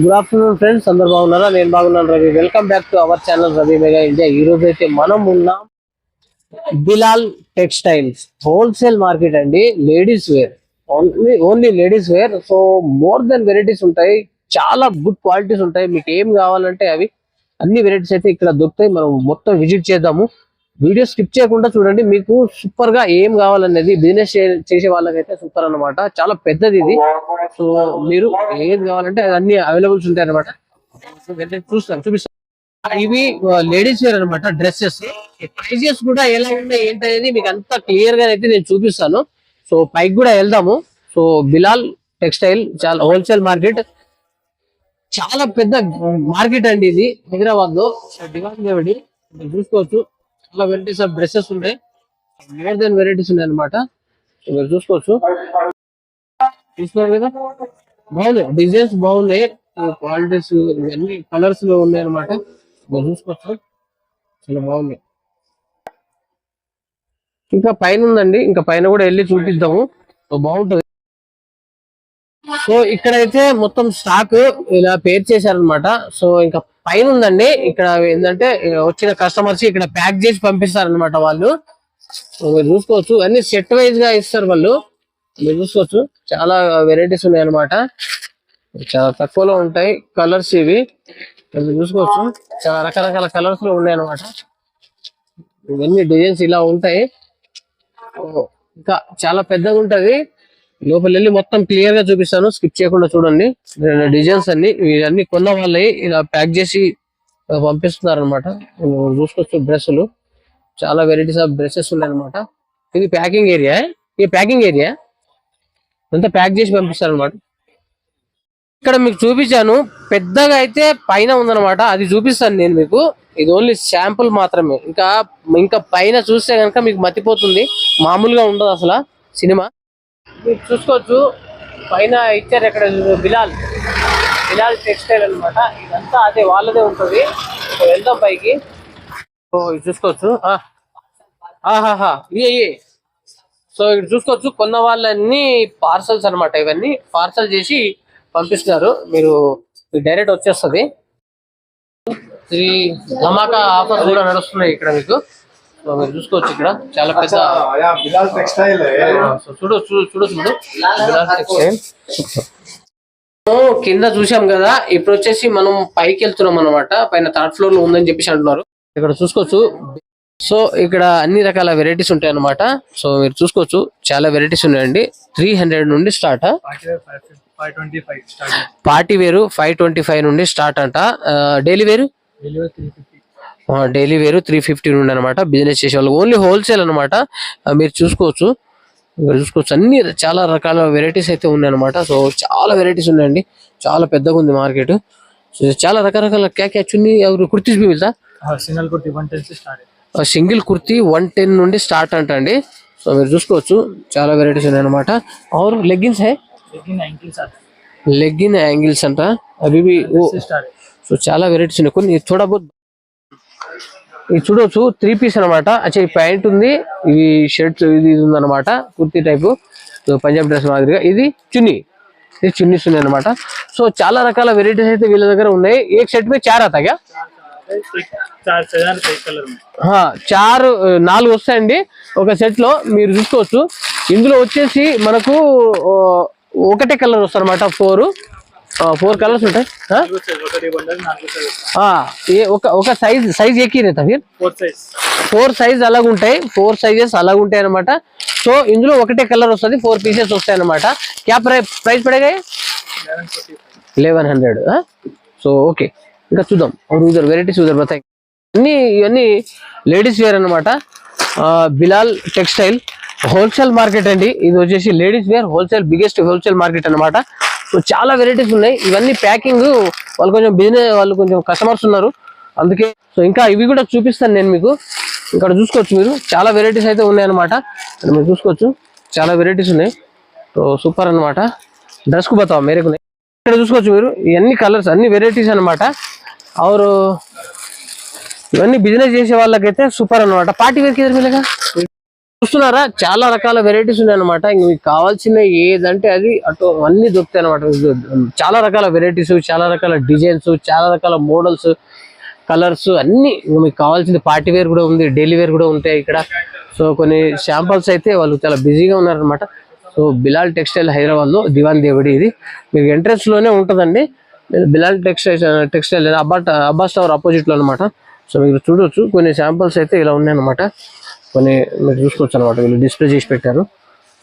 Good afternoon friends అందరు బాగున్నారా? నేను బాగున్నాను Ravi. Welcome back to our channel Ravi mega India ఈ రోజు అయితే మనం ఉన్నాం బిలాల్ టెక్స్టైల్స్ హోల్సేల్ మార్కెట్ అండి. Ladies wear only only ladies wear so more than varieties ఉంటాయి. చాలా గుడ్ క్వాలిటీస్ ఉంటాయి. మీకు ఏం కావాలంటే అవి. అన్ని వెరైటీస్ అయితే ఇక్కడ దొరుకుతాయి. మనం మొత్తం విజిట్ చేద్దాము. వీడియో స్కిప్ చేయకుండా చూడండి. మీకు సూపర్గా ఏం కావాలనేది బిజినెస్ చేసే వాళ్ళకైతే సూపర్ అన్నమాట. చాలా పెద్దది ఇది. సో మీరు ఏది కావాలంటే అన్ని అవైలబుల్స్ ఉంటాయి అనమాట చూస్తాను చూపిస్తాను ఇవి లేడీస్ వేర్ అనమాట డ్రెస్సెస్ ప్రైజెస్ కూడా ఎలా ఉన్నాయి ఏంటనేది మీకు అంత క్లియర్గా అయితే నేను చూపిస్తాను. సో పైకి కూడా వెళ్దాము. సో బిలాల్ టెక్స్టైల్ చాలా హోల్సేల్ మార్కెట్ చాలా పెద్ద మార్కెట్ అండి ఇది హైదరాబాద్లో దివాన్ చూసుకోవచ్చు. చాలా వెరైటీస్ ఆఫ్ డ్రెస్సెస్ ఉన్నాయి మోర్ దెన్ వెరైటీస్ ఉన్నాయి అనమాట మీరు చూసుకోవచ్చు. చూస్తున్నారు కదా? బాగున్నాయి. డిజైన్స్ బాగున్నాయి. క్వాలిటీస్ ఇవన్నీ కలర్స్లో ఉన్నాయి అనమాట మీరు చూసుకోవచ్చు. చాలా బాగున్నాయి. ఇంకా పైన ఉందండి. ఇంకా పైన కూడా వెళ్ళి చూపిద్దాము. సో సో ఇక్కడైతే మొత్తం స్టాక్ ఇలా పేర్ చేశారనమాట సో ఇంకా పైన ఉందండి ఇక్కడ ఏంటంటే వచ్చిన కస్టమర్స్ ఇక్కడ ప్యాక్ చేసి పంపిస్తారు అనమాట వాళ్ళు. మీరు చూసుకోవచ్చు అన్ని సెట్ వైజ్గా ఇస్తారు వాళ్ళు. మీరు చూసుకోవచ్చు చాలా వెరైటీస్ ఉన్నాయి అనమాట చాలా తక్కువలో ఉంటాయి కలర్స్ ఇవి. మీరు చూసుకోవచ్చు చాలా రకరకాల కలర్స్లో ఉన్నాయి అనమాట ఇవన్నీ డిజైన్స్ ఇలా ఉంటాయి. ఇంకా చాలా పెద్దగా ఉంటది. లోపల వెళ్ళి మొత్తం క్లియర్గా చూపిస్తాను. స్కిప్ చేయకుండా చూడండి. డిజైన్స్ అన్ని ఇవన్నీ కొన్న వాళ్ళే ఇలా ప్యాక్ చేసి పంపిస్తున్నారు అనమాట చూసుకోవచ్చు డ్రెస్సులు. చాలా వెరైటీస్ ఆఫ్ డ్రెస్సెస్ ఉన్నాయి అనమాట ఇది ప్యాకింగ్ ఏరియా ఇది ప్యాకింగ్ ఏరియా అంతా ప్యాక్ చేసి పంపిస్తారు అనమాట ఇక్కడ మీకు చూపించాను. పెద్దగా అయితే పైన ఉందన్నమాట. అది చూపిస్తాను నేను మీకు. ఇది ఓన్లీ శాంపుల్ మాత్రమే. ఇంకా ఇంకా పైన చూస్తే కనుక మీకు మతిపోతుంది. మామూలుగా ఉండదు అసలు సినిమా. మీరు చూసుకోవచ్చు. పైన ఇచ్చారు ఇక్కడ బిలాల్. బిలాల్ టెక్స్టైల్ అన్నమాట. ఇదంతా అదే వాళ్ళదే ఉంటుంది. వెళ్దాం పైకి. సో ఇది చూసుకోవచ్చు. ఆ. ఆహాహా ఇయ్యే ఇయ్యే సో ఇక్కడ చూసుకోవచ్చు కొన్న వాళ్ళన్నీ పార్సల్స్ అన్నమాట ఇవన్నీ. పార్సల్ చేసి పంపిస్తున్నారు. మీరు డైరెక్ట్ వచ్చేస్తుంది. శ్రీ ధమాకా ఆఫర్ కూడా నడుస్తున్నాయి ఇక్కడ మీకు. సో మీరు చూసుకోవచ్చు ఇక్కడ. చాలా పెద్ద టెక్స్టైల్ చూడు చూడు చూడు. కింద చూసాం కదా ఇప్పుడు వచ్చేసి మనం పైకి వెళ్తున్నాం అనమాట పైన థర్డ్ ఫ్లోర్లో ఉందని చెప్పేసి అంటున్నారు. ఇక్కడ చూసుకోవచ్చు. సో ఇక్కడ అన్ని రకాల వెరైటీస్ ఉంటాయి అనమాట సో మీరు చూసుకోవచ్చు. చాలా వెరైటీస్ ఉన్నాయండి. త్రీ హండ్రెడ్ నుండి స్టార్ట్. పార్టీ వేరు ఫైవ్ ట్వంటీ ఫైవ్ నుండి స్టార్ట్ అంట. డైలీ వేరు? డైలీ వేరు త్రీ ఫిఫ్టీ నుండి అనమాట బిజినెస్ చేసే వాళ్ళు ఓన్లీ హోల్సేల్ అనమాట. మీరు చూసుకోవచ్చు. మీరు చూసుకోవచ్చు. అన్ని చాలా రకాల వెరైటీస్ అయితే ఉన్నాయన్నమాట. సో చాలా వెరైటీస్ ఉన్నాయండి. చాలా పెద్దగా ఉంది మార్కెట్. చాలా రకరకాల క్యా క్యా ఎవరు kurtis B single kurti one ten start single kurti one ten నుండి స్టార్ట్ అంటండి. సో మీరు చూసుకోవచ్చు. చాలా వెరైటీస్ ఉన్నాయన్నమాట. ఆరు లెగ్గిన్స్ హై? లెగ్గిన్ యాంగిల్స్ అంట. అవి సో చాలా వెరైటీస్ ఉన్నాయి. కొన్ని చూడబోద్దు ఇది చూడొచ్చు త్రీ పీస్ అనమాట యాక్చువల్లీ ప్యాంట్ ఉంది ఇది షర్ట్ ఇది ఉంది అనమాట కుర్తీ టైపు పంజాబ్ డ్రెస్ మాదిరిగా. ఇది చున్నీ. ఇది చున్నీస్ ఉన్నాయి అనమాట సో చాలా రకాల వెరైటీస్ అయితే వీళ్ళ దగ్గర ఉన్నాయి. ఏ షర్ట్ మీద చార్ అతగా చారు నాలుగు వస్తాయండి. ఒక సెట్లో మీరు చూసుకోవచ్చు. ఇందులో వచ్చేసి మనకు ఒకటే కలర్ వస్తాయి అనమాట ఫోర్ ఫోర్ కలర్స్ ఉంటాయి ఆ? नालगो साइज ఒకటి బండల్ నాలుగు సైజ్ ఆ, ఏ ఒక ఒక సైజ్ సైజ్ ఎక్కి రేతా Phir four size four size అలాగ ఉంటాయి ఫోర్ సైజెస్ అలాగ ఉంటాయి అనమాట సో ఇందులో ఒకటే కలర్ వస్తుంది ఫోర్ పీసెస్ వస్తాయి అనమాట క్యా ప్రై price పడేగా eleven forty five eleven hundred so okay ఇంకా చూద్దాం और उधर వెరైటీస్ ఉదర్ బతాయి అన్ని ఇవన్నీ లేడీస్ వేర్ అనమాట బిలాల్ టెక్స్టైల్ హోల్సేల్ మార్కెట్ అండి ఇది వచ్చేసి ladies wear wholesale biggest wholesale market అన్నమాట సో చాలా వెరైటీస్ ఉన్నాయి. ఇవన్నీ ప్యాకింగ్ వాళ్ళు కొంచెం బిజినెస్ వాళ్ళు కొంచెం కస్టమర్స్ ఉన్నారు. అందుకే సో ఇంకా ఇవి కూడా చూపిస్తాను నేను మీకు. ఇక్కడ చూసుకోవచ్చు మీరు. చాలా వెరైటీస్ అయితే ఉన్నాయన్నమాట. మీరు చూసుకోవచ్చు. చాలా వెరైటీస్ ఉన్నాయి. సో సూపర్ అన్నమాట. డ్రెస్కు మేరకు ఇక్కడ చూసుకోవచ్చు మీరు. ఇవన్నీ కలర్స్ అన్ని వెరైటీస్ అన్నమాట. ఆరు ఇవన్నీ బిజినెస్ చేసే వాళ్ళకైతే సూపర్ అన్నమాట. పార్టీ వేర్ ఎదురు మిలేగా చూస్తున్నారా? చాలా రకాల వెరైటీస్ ఉన్నాయి అనమాట ఇంక మీకు కావాల్సిన ఏదంటే అది అటు అన్ని దొరుకుతాయి అనమాట చాలా రకాల వెరైటీస్ చాలా రకాల డిజైన్స్ చాలా రకాల మోడల్స్ కలర్స్ అన్ని మీకు కావాల్సింది పార్టీ వేర్ కూడా ఉంది డైలీ వేర్ కూడా ఉంటాయి ఇక్కడ. సో కొన్ని శాంపల్స్ అయితే వాళ్ళు చాలా బిజీగా ఉన్నారనమాట సో బిలాల్ టెక్స్టైల్ హైదరాబాద్లో దివాన్ దేవుడి ఇది. మీకు ఎంట్రెన్స్లోనే ఉంటుందండి. బిలాల్ టెక్స్టైల్ టెక్స్టైల్ అబ్బా అబ్బాస్ టవర్ ఆపోజిట్లో అనమాట సో మీరు చూడొచ్చు. కొన్ని శాంపుల్స్ అయితే ఇలా ఉన్నాయన్నమాట. కొన్ని మీరు చూసుకోవచ్చు అనమాట వీళ్ళు డిస్ప్లే చేసి పెట్టారు.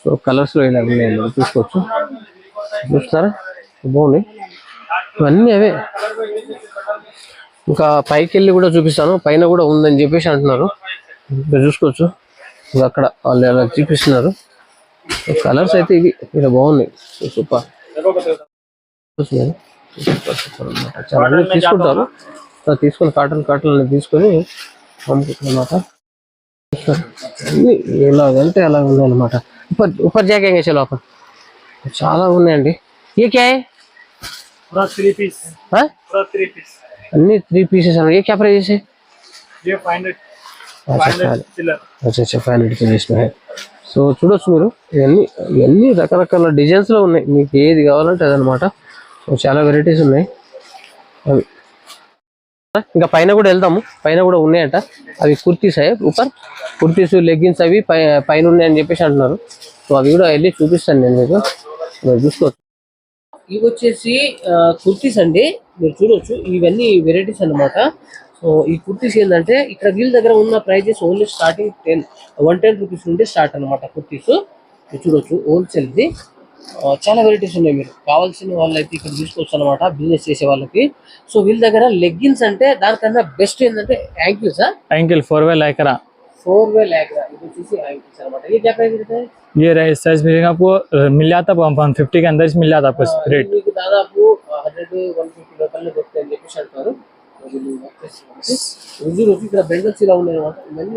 సో కలర్స్లో ఇలా ఉన్నాయి మీరు చూసుకోవచ్చు. చూస్తారా? బాగున్నాయి ఇవన్నీ అవే. ఇంకా పైకి వెళ్ళి కూడా చూపిస్తాను. పైన కూడా ఉందని చెప్పేసి అంటున్నారు. మీరు చూసుకోవచ్చు. ఇంకా అక్కడ వాళ్ళు అలా చూపిస్తున్నారు. కలర్స్ అయితే ఇవి. ఇలా బాగున్నాయి. సూపర్. సూపర్ సూపర్ అన్నమాట. చాలా తీసుకుంటారు. తీసుకొని కాటన్ కాటన్ తీసుకొని అమ్ముకుంటారు అన్నమాట. ఎలాగంటే అలా ఉన్నాయన్నమాట ऊपर ऊपर जाके चलो अपन చాలా ఉన్నాయండి ఏ క్యా है? पूरा थ्री पीस हाँ? पूरा थ्री पीस అన్ని త్రీ పీసెస్ ये क्या प्राइस है ये फाइव हंड्रेड अच्छा फाइव हंड्रेड चिल्लर అచ్చా అచ్చా ఫైవ్ హండ్రెడ్ కేజీస్ సో చూడొచ్చు మీరు ఇవన్నీ ఇవన్నీ రకరకాల డిజైన్స్ లో ఉన్నాయి మీకు ఏది కావాలంటే అదనమాట సో చాలా వెరైటీస్ ఉన్నాయి అవి ఇంకా పైన కూడా వెళ్దాము. పైన కూడా ఉన్నాయంట. అవి కుర్తీస్ అవి ఊపర్? కుర్తీస్ లెగ్గిన్స్ అవి పైన ఉన్నాయని చెప్పేసి అంటున్నారు. సో అవి కూడా వెళ్ళి చూపిస్తాను నేను మీకు. మీరు చూసుకోవచ్చు. ఇవి వచ్చేసి కుర్తీస్ అండి. మీరు చూడొచ్చు. ఇవన్నీ వెరైటీస్ అన్నమాట. సో ఈ కుర్తీస్ ఏంటంటే ఇక్కడ వీళ్ళ దగ్గర ఉన్న prices only starting ten one ten rupees నుండి స్టార్ట్ అన్నమాట కుర్తీస్. మీరు చూడొచ్చు హోల్సేల్ ది చాలా వెరైటీస్ ఉన్నాయి మీరు కావాల్సిన వాళ్ళైతే ఇక్కడ తీసుకోవచ్చు అనమాట బిజినెస్ చేసే వాళ్ళకి సో వీళ్ళ దగ్గర లెగ్గిన్స్ అంటే దానికన్నా బెస్ట్ ఏంటంటే ankles ankle four way Lycra four way log ఇది వచ్చేసి యాంకిల్స్ అనమాట ये क्या प्राइस रहता है ये साइज मिलेगा आपको अ, मिल जाता वन फिफ्टी के अंदर मिल जाता आपको रेट మీకు దాదాపు హండ్రెడ్ వన్ ఫిఫ్టీ రూపాయలు దొరుకుతాయని చెప్పేసి అంటారు వీళ్ళు వచ్చేసి మనకి రోజు రోజు ఇక్కడ బెంగల్స్ ఇలా ఉన్నాయి అనమాట ఇవన్నీ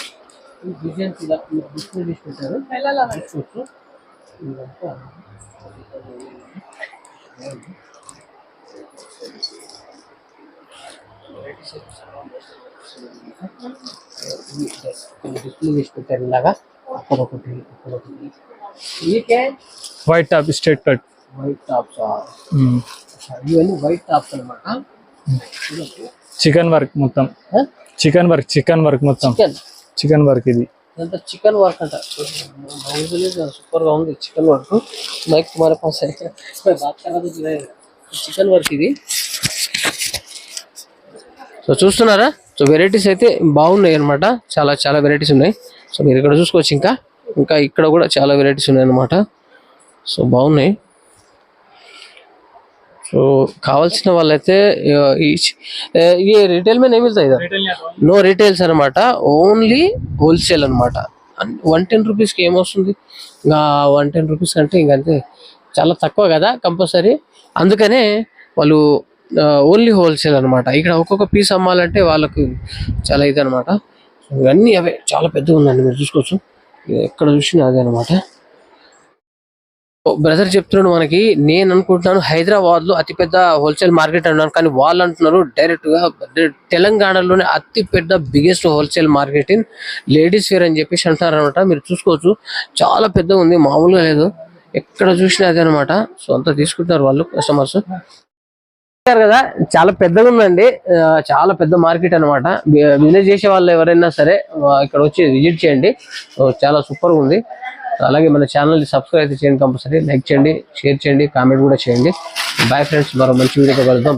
డిజైన్స్ ఇలా డిస్ప్లే చేసి పెట్టారు చూసుకోవచ్చు ఇదంతా డిస్ప్లే చేసి పెట్టారు ఇలాగా అక్కడ ఒకటి అక్కడ ఒకటి white top straight cut white tops ఇవన్నీ వైట్ టాప్స్ అనమాట చికెన్ వర్క్ మొత్తం చికెన్ వర్క్ చికెన్ వర్క్ మొత్తం చికెన్ వర్క్ ఇది. ఇదంతా చికెన్ వర్క్ అంట. సూపర్గా ఉంది చికెన్ వర్క్. మైక్ తుమారే పాస్ చికెన్ వర్క్ ఇది. సో చూస్తున్నారా? సో వెరైటీస్ అయితే బాగున్నాయి అన్నమాట. చాలా చాలా వెరైటీస్ ఉన్నాయి. సో మీరు ఇక్కడ చూసుకోవచ్చు ఇంకా. ఇంకా ఇక్కడ కూడా చాలా వెరైటీస్ ఉన్నాయి అన్నమాట సో బాగున్నాయి. సో కావాల్సిన వాళ్ళైతే ఈ రీటైల్ మీద ఏమి వెళ్తాయి నో రీటైల్స్ అనమాట ఓన్లీ హోల్సేల్ అనమాట వన్ టెన్ రూపీస్కి ఏమొస్తుంది? ఇంకా వన్ టెన్ రూపీస్ అంటే ఇంకంతే చాలా తక్కువ కదా కంపల్సరీ. అందుకనే వాళ్ళు ఓన్లీ హోల్సేల్ అనమాట ఇక్కడ ఒక్కొక్క పీస్ అమ్మాలంటే వాళ్ళకు చాలా ఇది అనమాట ఇవన్నీ అవే. చాలా పెద్దగా ఉందండి మీరు చూసుకోవచ్చు. ఎక్కడ చూసినా అదే అనమాట బ్రదర్ చెప్తున్నాడు మనకి నేను అనుకుంటున్నాను హైదరాబాద్లో అతిపెద్ద హోల్సేల్ మార్కెట్ అన్నాను కానీ వాళ్ళు అంటున్నారు డైరెక్ట్గా తెలంగాణలోనే అతి పెద్ద biggest wholesale market in ladies wear అని చెప్పేసి అంటారు అనమాట మీరు చూసుకోవచ్చు చాలా పెద్దగా ఉంది మామూలుగా లేదు. ఎక్కడ చూసినా అదే అనమాట సో అంతా తీసుకుంటారు వాళ్ళు కస్టమర్స్ కదా చాలా పెద్దగా ఉందండి. చాలా పెద్ద మార్కెట్ అనమాట బిజినెస్ చేసే వాళ్ళు ఎవరైనా సరే ఇక్కడ వచ్చి విజిట్ చేయండి. సో చాలా సూపర్ ఉంది. అలాగే మన ఛానల్ని సబ్స్క్రైబ్ అయితే చేయండి కంపల్సరీ. లైక్ చేయండి షేర్ చేయండి కామెంట్ కూడా చేయండి. బాయ్ ఫ్రెండ్స్ మరో మంచి వీడియోతో కలుద్దాం.